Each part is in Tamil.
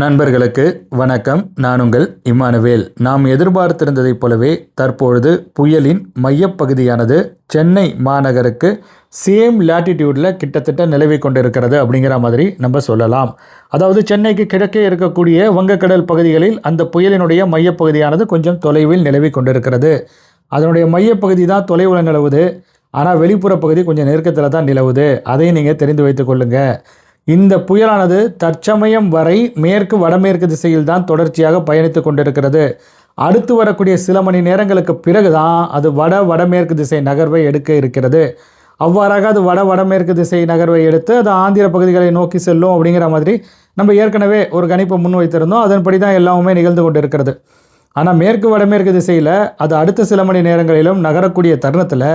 நண்பர்களுக்கு வணக்கம். நான் உங்கள் இம்மானுவேல். நாம் எதிர்பார்த்திருந்ததைப் போலவே தற்பொழுது புயலின் மையப்பகுதியானது சென்னை மாநகருக்கு சேம் லாட்டிடியூடில் கிட்டத்தட்ட நிலவி கொண்டிருக்கிறது அப்படிங்கிற மாதிரி நம்ம சொல்லலாம். அதாவது சென்னைக்கு கிழக்கே இருக்கக்கூடிய வங்கக்கடல் பகுதிகளில் அந்த புயலினுடைய மையப்பகுதியானது கொஞ்சம் தொலைவில் நிலவி கொண்டிருக்கிறது. அதனுடைய மையப்பகுதி தான் தொலைவில் நிலவுது. ஆனால் வெளிப்புற பகுதி கொஞ்சம் நெருக்கத்தில் தான் நிலவுது. அதையும் நீங்கள் தெரிந்து வைத்துக் கொள்ளுங்கள் இந்த புயலானது தற்சமயம் வரை மேற்கு வடமேற்கு திசையில் தான் தொடர்ச்சியாக பயணித்து கொண்டிருக்கிறது. அடுத்து வரக்கூடிய சில மணி நேரங்களுக்கு பிறகு தான் அது வட வடமேற்கு திசை நகர்வை எடுக்க இருக்கிறது. அவ்வாறாக அது வட வடமேற்கு திசை நகர்வை எடுத்து அது ஆந்திர பகுதிகளை நோக்கி செல்லும் அப்படிங்கிற மாதிரி நம்ம ஏற்கனவே ஒரு கணிப்பை முன் வைத்திருந்தோம். அதன்படி தான் எல்லாமே நிகழ்ந்து கொண்டிருக்கிறது. ஆனால் மேற்கு வடமேற்கு திசையில் அது அடுத்த சில மணி நேரங்களிலும் நகரக்கூடிய தருணத்தில்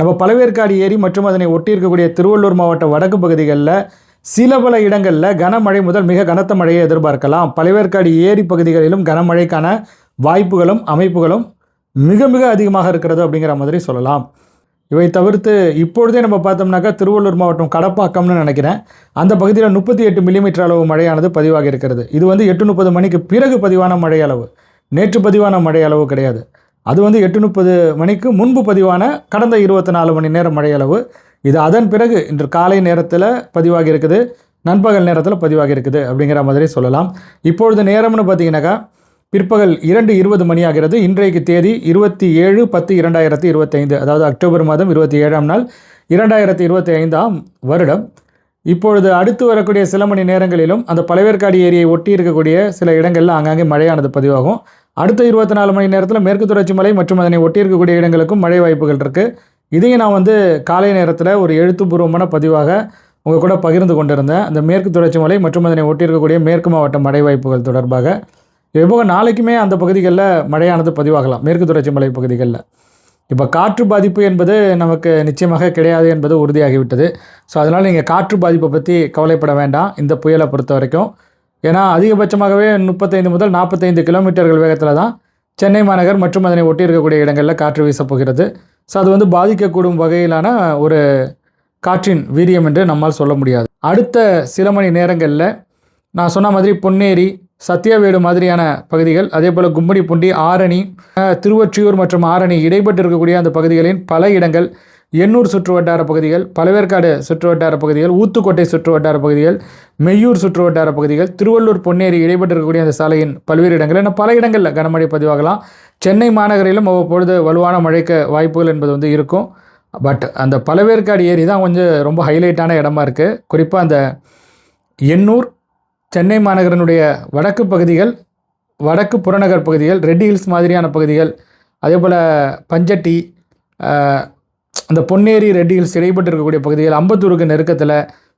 நம்ம பழவேற்காடு ஏரி மற்றும் அதனை ஒட்டி இருக்கக்கூடிய திருவள்ளூர் மாவட்ட வடக்கு பகுதிகளில் சில பல இடங்களில் கனமழை முதல் மிக கனத்த மழையை எதிர்பார்க்கலாம். பழவேற்காடு ஏரி பகுதிகளிலும் கனமழைக்கான வாய்ப்புகளும் அமைப்புகளும் மிக மிக அதிகமாக இருக்கிறது அப்படிங்கிற மாதிரி சொல்லலாம். இவை தவிர்த்து இப்பொழுதே நம்ம பார்த்தோம்னாக்கா திருவள்ளூர் மாவட்டம் கடப்பாக்கம்னு நினைக்கிறேன். அந்த பகுதியில் முப்பத்தி எட்டு மில்லிமீட்டர் அளவு மழையானது பதிவாகி இருக்கிறது. இது வந்து எட்டு முப்பது மணிக்கு பிறகு பதிவான மழை அளவு. நேற்று பதிவான மழை அளவு கிடையாது. அது வந்து எட்டு முப்பது மணிக்கு முன்பு பதிவான கடந்த இருபத்தி நாலு மணி நேரம் மழையளவு இது அதன் பிறகு இன்று காலை நேரத்தில் பதிவாகி இருக்குது. நண்பகல் நேரத்தில் பதிவாகி இருக்குது அப்படிங்கிற மாதிரி சொல்லலாம். இப்பொழுது நேரம்னு பார்த்தீங்கன்னாக்கா பிற்பகல் இரண்டு இருபது மணி ஆகிறது. இன்றைக்கு தேதி இருபத்தி ஏழு பத்து இரண்டாயிரத்தி இருபத்தைந்து அதாவது அக்டோபர் மாதம் இருபத்தி ஏழாம் நாள் இரண்டாயிரத்தி இருபத்தி ஐந்தாம் வருடம். இப்பொழுது அடுத்து வரக்கூடிய சில மணி நேரங்களிலும் அந்த பழவேற்காடு ஏரியை ஒட்டி இருக்கக்கூடிய சில இடங்களில் ஆங்காங்கே மழையானது பதிவாகும். அடுத்த இருபத்தி நாலு மணி நேரத்தில் மேற்கு தொடர்ச்சி மலை மற்றும் அதனை ஒட்டி இருக்கக்கூடிய இடங்களுக்கும் மழை வாய்ப்புகள் இருக்குது இதையும் நான் வந்து காலை நேரத்தில் ஒரு எழுத்துப்பூர்வமான பதிவாக உங்கள் கூட பகிர்ந்து கொண்டிருந்தேன். அந்த மேற்கு தொடர்ச்சி மலை மற்றும் அதனை ஒட்டி இருக்கக்கூடிய மேற்கு மாவட்ட மழை வாய்ப்புகள் தொடர்பாக இதுபோக நாளைக்குமே அந்த பகுதிகளில் மழையானது பதிவாகலாம். மேற்கு தொடர்ச்சி மலை பகுதிகளில். இப்போ காற்று பாதிப்பு என்பது நமக்கு நிச்சயமாக கிடையாது என்பது உறுதியாகிவிட்டது. ஸோ அதனால் நீங்கள் காற்று பாதிப்பை பற்றி கவலைப்பட வேண்டாம். இந்த புயலை பொறுத்த வரைக்கும். ஏன்னா அதிகபட்சமாகவே முப்பத்தைந்து முதல் நாற்பத்தைந்து கிலோமீட்டர்கள் வேகத்தில் தான் சென்னை மாநகர் மற்றும் அதனை ஒட்டி இருக்கக்கூடிய இடங்களில் காற்று வீசப்போகிறது ஸோ அது வந்து பாதிக்கக்கூடும் வகையிலான ஒரு காற்றின் வீரியம் என்று நம்மால் சொல்ல முடியாது. அடுத்த சில மணி நேரங்களில் நான் சொன்ன மாதிரி பொன்னேரி சத்தியவேடு மாதிரியான பகுதிகள் அதே போல் கும்மிடிப்பூண்டி ஆரணி திருவொற்றியூர் மற்றும் ஆரணி இடைப்பட்டு இருக்கக்கூடிய அந்த பகுதிகளின் பல இடங்கள் எண்ணூர் சுற்று வட்டார பகுதிகள் பழவேற்காடு சுற்று வட்டார பகுதிகள் ஊத்துக்கோட்டை சுற்று வட்டார பகுதிகள் மெய்யூர் சுற்று வட்டார பகுதிகள் திருவள்ளூர் பொன்னேரி இடைப்பட்டிருக்கக்கூடிய அந்த சாலையின் பல்வேறு இடங்கள். என பல இடங்களில் கனமழை பதிவாகலாம். சென்னை மாநகரிலும் அவ்வப்பொழுது வலுவான மழைக்கு வாய்ப்புகள் என்பது வந்து இருக்கும். பட் அந்த பழவேற்காடு ஏரி தான் கொஞ்சம் ரொம்ப ஹைலைட்டான இடமா இருக்குது குறிப்பாக அந்த எண்ணூர் சென்னை மாநகரனுடைய வடக்கு பகுதிகள் வடக்கு புறநகர் பகுதிகள் ரெட் ஹில்ஸ் மாதிரியான பகுதிகள் அதே போல் பஞ்சட்டி அந்த பொன்னேரி ரெட்டியில் ஹில்ஸ் இடைப்பட்டு இருக்கக்கூடிய பகுதிகள் அம்பத்தூருக்கு நெருக்கத்தில்.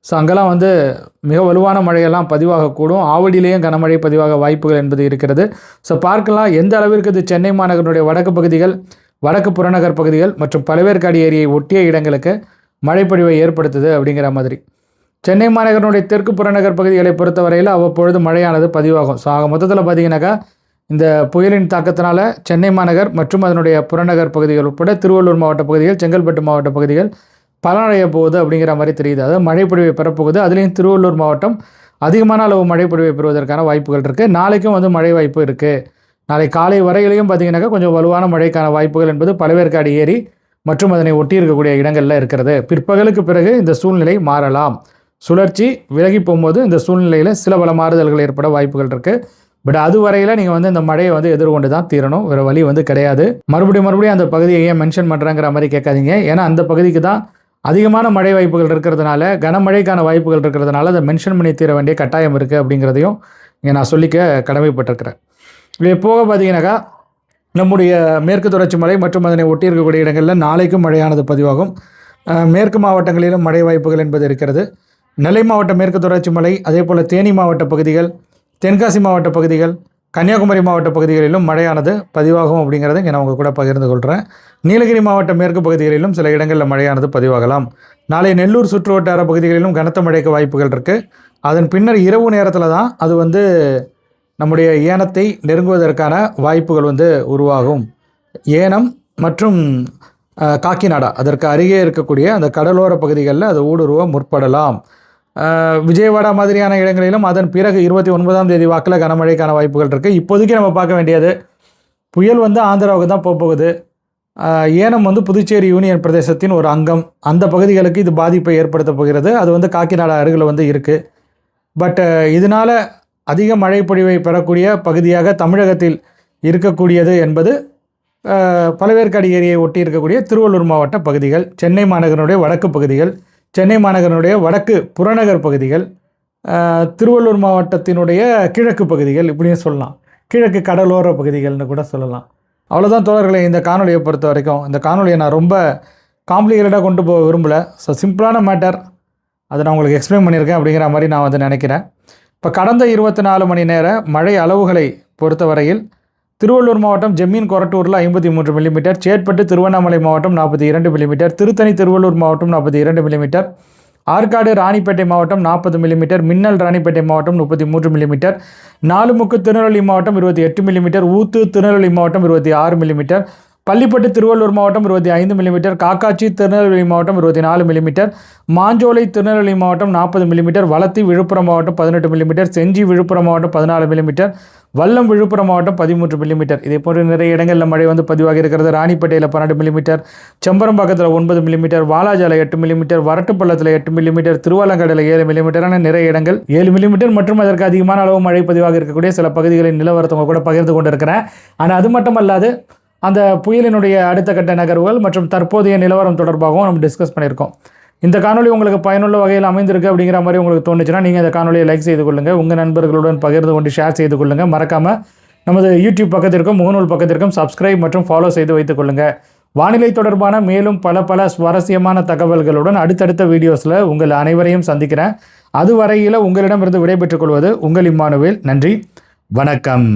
ஸோ அங்கெல்லாம் வந்து மிக வலுவான மழையெல்லாம் பதிவாகக்கூடும். ஆவடியிலேயும் கனமழை பதிவாக வாய்ப்புகள் என்பது இருக்கிறது. ஸோ பார்க்கலாம். எந்த அளவிற்கு இது சென்னை மாநகரனுடைய வடக்கு பகுதிகள் வடக்கு புறநகர் பகுதிகள் மற்றும் பழவேற்காடு ஏரியை ஒட்டிய இடங்களுக்கு மழைப்பொழிவை ஏற்படுத்துது அப்படிங்கிற மாதிரி. சென்னை மாநகரனுடைய தெற்கு புறநகர் பகுதிகளை பொறுத்தவரையில் அவ்வப்பொழுது மழையானது பதிவாகும். ஸோ ஆக மொத்தத்தில் பார்த்தீங்கன்னாக்கா இந்த புயலின் தாக்கத்தினால சென்னை மாநகர் மற்றும் அதனுடைய புறநகர் பகுதிகள் உட்பட திருவள்ளூர் மாவட்ட பகுதிகள் செங்கல்பட்டு மாவட்ட பகுதிகள் பலனடைய போகுது அப்படிங்கிற மாதிரி தெரியுது. அதாவது மழைப்பொழிவை பெறப்போகுது. அதுலேயும் திருவள்ளூர் மாவட்டம் அதிகமான அளவு மழைப்பொழிவை பெறுவதற்கான வாய்ப்புகள் இருக்குது நாளைக்கும் வந்து மழை வாய்ப்பு இருக்குது நாளை காலை வரையிலையும் பார்த்தீங்கன்னாக்கா கொஞ்சம் வலுவான மழைக்கான வாய்ப்புகள் என்பது பழவேற்காடு ஏரி மற்றும் அதனை ஒட்டி இருக்கக்கூடிய இடங்களில் இருக்கிறது. பிற்பகலுக்கு பிறகு இந்த சூழ்நிலை மாறலாம். சுழற்சி விலகி போகும்போது இந்த சூழ்நிலையில் சில பல மாறுதல்கள் ஏற்பட வாய்ப்புகள் இருக்குது பட் அது வரையில் நீங்கள் வந்து இந்த மழையை வந்து எதிர்கொண்டு தான் தீரணும். வேறு வழி வந்து கிடையாது. மறுபடியும் மறுபடியும் அந்த பகுதியை ஏன் மென்ஷன் பண்ணுறாங்கிற மாதிரி கேட்காதீங்க. ஏன்னா அந்த பகுதிக்கு தான் அதிகமான மழை வாய்ப்புகள் இருக்கிறதுனால கனமழைக்கான வாய்ப்புகள் இருக்கிறதுனால அதை மென்ஷன் பண்ணி தீர வேண்டிய கட்டாயம் இருக்குது அப்படிங்கிறதையும் இங்கே நான் சொல்லிக்க கடமைப்பட்டிருக்கிறேன். இது போக பார்த்தீங்கன்னாக்கா நம்முடைய மேற்கு தொடர்ச்சி மலை மற்றும் அதனை ஒட்டி இருக்கக்கூடிய இடங்களில் நாளைக்கும் மழையானது பதிவாகும். மேற்கு மாவட்டங்களிலும் மழை வாய்ப்புகள் என்பது இருக்கிறது. நெல்லை மாவட்ட மேற்கு தொடர்ச்சி மலை அதே போல் தேனி மாவட்ட பகுதிகள் தென்காசி மாவட்ட பகுதிகள் கன்னியாகுமரி மாவட்ட பகுதிகளிலும் மழையானது பதிவாகும் அப்படிங்கிறத இங்கே நான் உங்கள் கூட பகிர்ந்து கொள்கிறேன் நீலகிரி மாவட்ட மேற்கு பகுதிகளிலும் சில இடங்களில் மழையானது பதிவாகலாம். நாளை நெல்லூர் சுற்றுவட்டார பகுதிகளிலும் கனத்த மழைக்கு வாய்ப்புகள் இருக்குது அதன் பின்னர் இரவு நேரத்தில் தான் அது வந்து நம்முடைய ஏனத்தை நெருங்குவதற்கான வாய்ப்புகள் வந்து உருவாகும். ஏனம் மற்றும் காக்கிநாடா அதற்கு அருகே இருக்கக்கூடிய அந்த கடலோர பகுதிகளில் அது ஊடுருவ முற்படலாம். விஜயவாடா மாதிரியான இடங்களிலும் அதன் பிறகு இருபத்தி ஒன்பதாம் தேதி வாக்கில் கனமழைக்கான வாய்ப்புகள் இருக்குது இப்போதைக்கு நம்ம பார்க்க வேண்டியது புயல் வந்து ஆந்திராவுக்கு தான் போக போகுது. ஏனம் வந்து புதுச்சேரி யூனியன் பிரதேசத்தின் ஒரு அங்கம். அந்த பகுதிகளுக்கு இது பாதிப்பை ஏற்படுத்த போகிறது. அது வந்து காக்கிநாடா அருகில் வந்து இருக்குது பட் இதனால் அதிக மழைப்பொழிவை பெறக்கூடிய பகுதியாக தமிழகத்தில் இருக்கக்கூடியது என்பது அஹ், பழவேற்காடு ஏரியை ஒட்டி இருக்கக்கூடிய திருவள்ளூர் மாவட்ட பகுதிகள் சென்னை மாநகரனுடைய வடக்கு பகுதிகள் சென்னை மாநகரனுடைய வடக்கு புறநகர் பகுதிகள் திருவள்ளூர் மாவட்டத்தினுடைய கிழக்கு பகுதிகள் இப்படியும் சொல்லலாம். கிழக்கு கடலோர பகுதிகள்னு கூட சொல்லலாம். அவ்வளோதான் தோழர்களை இந்த காணொலியை பொறுத்த வரைக்கும். இந்த காணொலியை நான் ரொம்ப காம்ப்ளிகேட்டடாக கொண்டு போக விரும்பலை. ஸோ சிம்பிளான மேட்டர் அதை நான் உங்களுக்கு எக்ஸ்பிளைன் பண்ணியிருக்கேன் அப்படிங்கிற மாதிரி நான் வந்து நினைக்கிறேன். இப்போ கடந்த இருபத்தி நாலு மணி நேர மழை அளவுகளை பொறுத்தவரையில் திருவள்ளூர் மாவட்டம் ஜெம்மீன் கொரட்டூரில் ஐம்பத்தி மூன்று மில்லிமீட்டர் சேட்பட்டு திருவண்ணாமலை மாவட்டம் நாற்பத்தி இரண்டு மில்லிமீட்டர் திருத்தணி திருவள்ளூர் மாவட்டம் நாற்பத்தி இரண்டு மில்லிமீட்டர் ஆற்காடு ராணிப்பேட்டை மாவட்டம் நாற்பது மில்லிமீட்டர் மின்னல் ராணிப்பேட்டை மாவட்டம் முப்பத்தி மூன்று மில்லிமீட்டர் நாலுமுக்கு திருநெல்வேலி மாவட்டம் இருபத்தி எட்டு மில்லிமீட்டர் ஊத்து திருநெல்வேலி மாவட்டம் இருபத்தி ஆறு மில்லிமீட்டர் பள்ளிப்பட்டு திருவள்ளூர் மாவட்டம் இருபத்தி ஐந்து மில்லிமீட்டர் காக்காட்சி திருநெல்வேலி மாவட்டம் இருபத்தி நாலு மில்லிமீட்டர் மாஞ்சோலை திருநெல்வேலி மாவட்டம் நாற்பது மில்லிமீட்டர் வளத்தி விழுப்புரம் மாவட்டம் பதினெட்டு மில்லிமீட்டர் செஞ்சி விழுப்புரம் மாவட்டம் பதினாலு மில்லிமீட்டர் வல்லம் விழுப்புரம் மாவட்டம் பதிமூன்று மில்லிமீட்டர் இதே போன்று நிறைய இடங்களில் மழை வந்து பதிவாகி இருக்கிறது. ராணிப்பேட்டையில் பன்னெண்டு மில்லிமீட்டர் செம்பரம்பாக்கத்தில் ஒன்பது மில்லிமீட்டர் வாலாஜால எட்டு மில்லிமீட்டர் வரட்டுப்பள்ளத்தில் எட்டு மில்லிமீட்டர் திருவாலங்கடையில் ஏழு மில்லிமீட்டரான நிறைய இடங்கள். ஏழு மில்லிமீட்டர் மற்றும் அதற்கு அதிகமான அளவு மழை பதிவாக இருக்கக்கூடிய சில பகுதிகளின் நிலவரத்தவங்க கூட பகிர்ந்து கொண்டிருக்கிறேன். ஆனால் அது மட்டும் அல்லாது அந்த புயலினுடைய அடுத்த கட்ட நகர்வுகள் மற்றும் தற்போதைய நிலவரம் தொடர்பாகவும் நம்ம டிஸ்கஸ் பண்ணியிருக்கோம். இந்த காணொலி உங்களுக்கு பயனுள்ள வகையில் அமைந்திருக்கு அப்படிங்கிற மாதிரி உங்களுக்கு தோணுச்சுன்னா நீங்கள் இந்த காணொலியை லைக் செய்து கொள்ளுங்கள் உங்கள் நண்பர்களுடன் பகிர்ந்து கொண்டு ஷேர் செய்து கொள்ளுங்கள் மறக்காமல் நமது யூடியூப் பக்கத்திற்கும் முகநூல் பக்கத்திற்கும் சப்ஸ்கிரைப் மற்றும் ஃபாலோ செய்து வைத்துக் கொள்ளுங்கள் வானிலை தொடர்பான மேலும் பல பல சுவாரஸ்யமான தகவல்களுடன் அடுத்தடுத்த வீடியோஸில் உங்கள் அனைவரையும் சந்திக்கிறேன். அதுவரையில் உங்களிடமிருந்து விடைபெற்றுக் கொள்வது உங்கள் இம்மானுவேல். நன்றி. வணக்கம்.